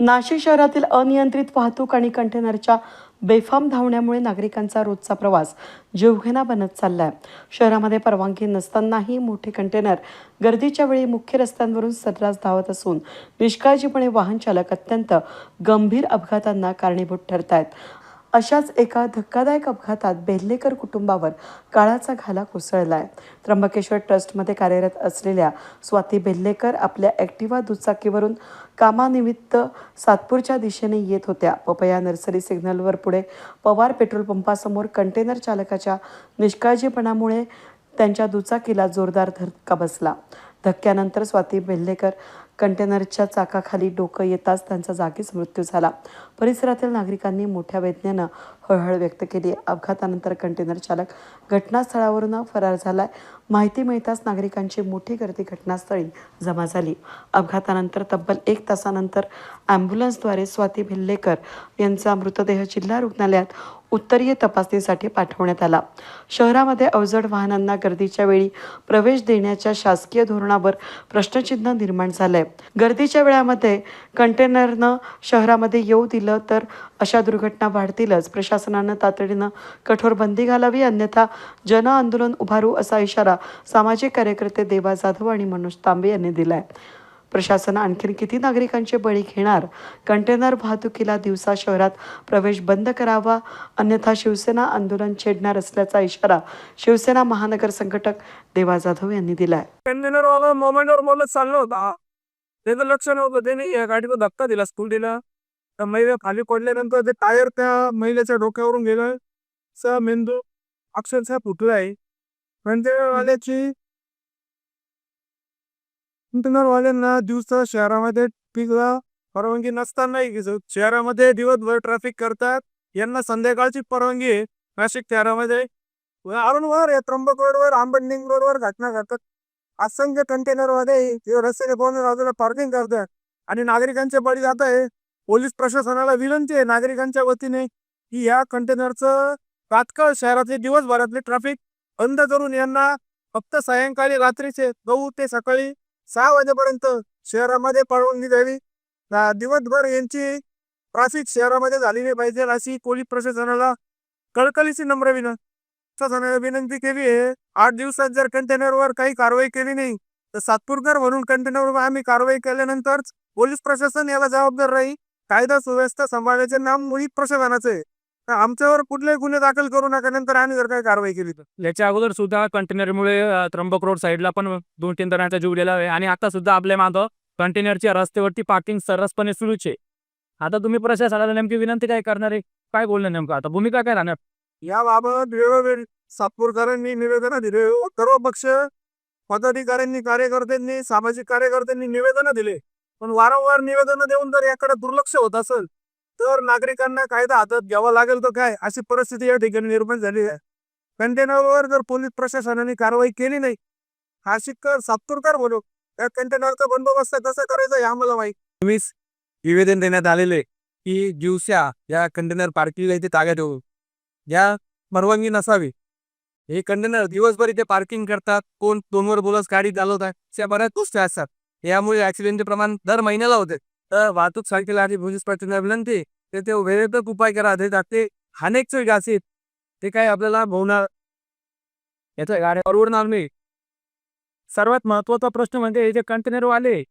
नाशिक शहरातील अनियंत्रित वाहतूक आणि कंटेनरच्या बेफाम धावण्यामुळे नागरिकांचा रोजचा प्रवास जीवघेणा बनत चाललाय. शहरामध्ये परवानगी नसतानाही मोठे कंटेनर गर्दीच्या वेळी मुख्य रस्त्यांवरून सर्रास धावत असून निष्काळजीपणे वाहन चालक अत्यंत गंभीर अपघातांना कारणीभूत ठरत आहेत अशाच एका धक्कादायक अपघातात बेल्लेकर कुटुंबावर काळाचा घाला कोसळला आहे त्र्यंबकेश्वर ट्रस्टमध्ये कार्यरत असलेल्या स्वाती बेल्लेकर आपल्या ॲक्टिवा दुचाकीवरून कामानिमित्त सातपूरच्या दिशेने येत होत्या. पपया नर्सरी सिग्नलवर पुढे पवार पेट्रोल पंपासमोर कंटेनर चालकाच्या निष्काळजीपणामुळे त्यांच्या दुचाकीला जोरदार धक्का बसला. धक्क्यानंतर स्वाती बेल्लेकर कंटेनरच्या चाकाखाली डोकं येताच त्यांचा जागीच मृत्यू झाला. परिसरातील नागरिकांनी मोठ्या वेदनेनं हळहळ व्यक्त केली. अपघातानंतर कंटेनर चालक घटनास्थळावरून फरार झालाय. माहिती मिळताच नागरिकांची मोठी गर्दी घटनास्थळी जमा झाली. अपघातानंतर तब्बल एक तासानंतर ॲम्ब्युलन्सद्वारे स्वाती भिल्लेकर यांचा मृतदेह जिल्हा रुग्णालयात उत्तरीय तपासणीसाठी पाठवण्यात आला. शहरामध्ये अवजड वाहनांना गर्दीच्या वेळी प्रवेश देण्याच्या शासकीय धोरणावर प्रश्नचिन्ह निर्माण झालंय. गर्दीच्या वेळामध्ये कंटेनरनं शहरामध्ये येऊ दिलं तर अशा दुर्घटना वाढतीलच. प्रशासनानं तातडीनं कठोर बंदी घालावी अन्यथा जन आंदोलन उभारू असा इशारा सामाजिक कार्यकर्ते देवा जाधव आणि मनोज तांबे यांनी दिलाय. प्रशासन आणखीन किती नागरिकांचे बळी घेणार? कंटेनर वाहतुकीला दिवसा शहरात प्रवेश बंद करावा अन्यथा शिवसेना आंदोलन छेडणार असल्याचा इशारा शिवसेना महानगर संघटक देवा जाधव यांनी दिलाय. कंटेनर वाला मोमेंटवर बोलत चाललो होता. त्याचं लक्ष नव्हतं. त्याने या गाडीला धक्का दिला स्कूल दिला. त्या महिला खाली पडल्यानंतर ते टायर त्या महिलेच्या डोक्यावरून गेलं. चा मेंदू अक्षरशः फुटला आहे कंटेनरवाल्याची कंटेनरवाल्यांना दिवसा शहरामध्ये पिकला परवानगी नसतानाही शहरामध्ये दिवसभर ट्रॅफिक करतात. यांना संध्याकाळची परवानगी आहे. नाशिक शहरामध्ये. वारंवार या त्र्यंबक रोडवर आंबडनिंग रोडवर घटना घडतात. असंख्य कंटेनरमध्ये ते रस्त्याने बाजूला पार्किंग करतात आणि नागरिकांचे बळी जात आहे. पोलीस प्रशासनाला विनंती आहे नागरिकांच्या वतीने की या कंटेनरचं तात्काळ शहरातले दिवसभरातले ट्रॅफिक बंद करून यांना फक्त सायंकाळी रात्रीचे नऊ ते सकाळी सहा वाजेपर्यंत शहरामध्ये परवानगी द्यावी दिवसभर यांची ट्रॅफिक शहरामध्ये झाली नाही पाहिजे अशी पोलीस प्रशासनाला कळकळीची नम्र विनंती. प्रशासनाला विनंती केली आहे. आठ दिवसात जर कंटेनरवर काही कारवाई केली नाही तर सातपूरकर म्हणून कंटेनरवर आम्ही कारवाई केल्यानंतर पोलीस प्रशासन याला जबाबदार राहील. कायदा सुव्यवस्था सांभाळण्याचे नाम मोहित प्रशासनाचे आहे. आमच्यावर कुठलेही गुन्हे दाखल करू नका नंतर आम्ही जर काही कारवाई केली तर. याच्या अगोदर सुद्धा कंटेनरमुळे त्र्यंबक रोड साईडला पण दोन तीन जणांचा जीव गेला आहे. आणि आता सुद्धा आपल्या मागं कंटेनरच्या रस्त्यावरती पार्किंग सर्रासपणे सुरूच आहे. आता तुम्ही प्रशासनाला नेमकी विनंती काय करणार आहे? काय बोलणं नेमकं? आता भूमिका काय राहणार? याबाबत वेळोवेळी सातपूरकरांनी निवेदन दिले. सर्व पक्ष पदाधिकाऱ्यांनी कार्यकर्त्यांनी सामाजिक कार्यकर्त्यांनी निवेदन दिले. पण वारंवार निवेदन देऊन जर याकडे दुर्लक्ष होत असेल तर नागरिकांना कायदा हातात घ्यावा लागेल तर काय? अशी परिस्थिती या ठिकाणी निर्माण झाली आहे. कंटेनरवर जर पोलीस प्रशासनाने कारवाई केली नाही हा शिक्कर सातपूरकर बोलू. त्या कंटेनरचा बंदोबस्त कसा करायचा हे आम्हाला माहिती निवेदन देण्यात आलेले की दिवसा या कंटेनर पार्किंगला इथे ताब्यात ठेवू या परवानगी नसावी. हे कंटेनर दिवसभर इथे पार्किंग करतात. कोण दोनवर बोलस गाडी चालवत त्या बऱ्याच गोष्टी असतात. यामुळे ऍक्सिडेंटचे प्रमाण दर महिन्याला होते. तर वाहतूक शाखेला आणि पोलीस प्रशासनाला विनंती ते ते वेळेतच उपाय करा. ते ते अनेक गासीत ते काय आपल्याला भोवणार? याचा गाड्या परवडणार नाही. सर्वात महत्त्वाचा प्रश्न म्हणजे हे जे कंटेनरवाले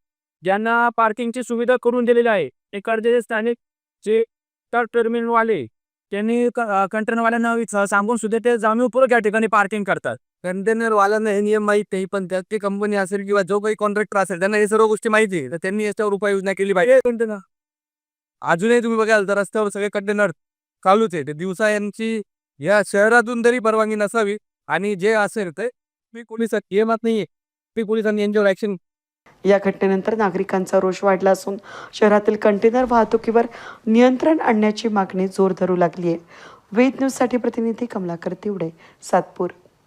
ज्यांना पार्किंगची सुविधा करून दिलेली आहे. इकडचे स्थानिक जे टर्मिनलवाले त्यांनी कंटेनरवाल्यांना सांगून सुद्धा ते जाणीवपूर्वक या ठिकाणी पार्किंग करतात. कंटेनर वाल्यांना हे नियम माहीत नाही पण त्यात ती कंपनी असेल किंवा जो काही कॉन्ट्रॅक्टर असेल त्यांना हे सर्व गोष्टी माहिती आहे. तर त्यांनी याच्यावर उपाययोजना केली पाहिजे. कंटेनर अजूनही तुम्ही बघाल तर रस्त्यावर सगळे कंटेनर चालूच आहे. ते दिवसा यांची या शहरातून तरी परवानगी नसावी. आणि जे असेल ते मी पोलिसात नियमात नाहीये. मी पोलिसांनी यांच्यावर ऍक्शन या घटनेनंतर नागरिकांचा रोष वाढला असून शहरातील कंटेनर वाहतुकीवर नियंत्रण आणण्याची मागणी जोर धरू लागली आहे. वेद न्यूजसाठी प्रतिनिधी कमलाकर तिवडे सातपूर.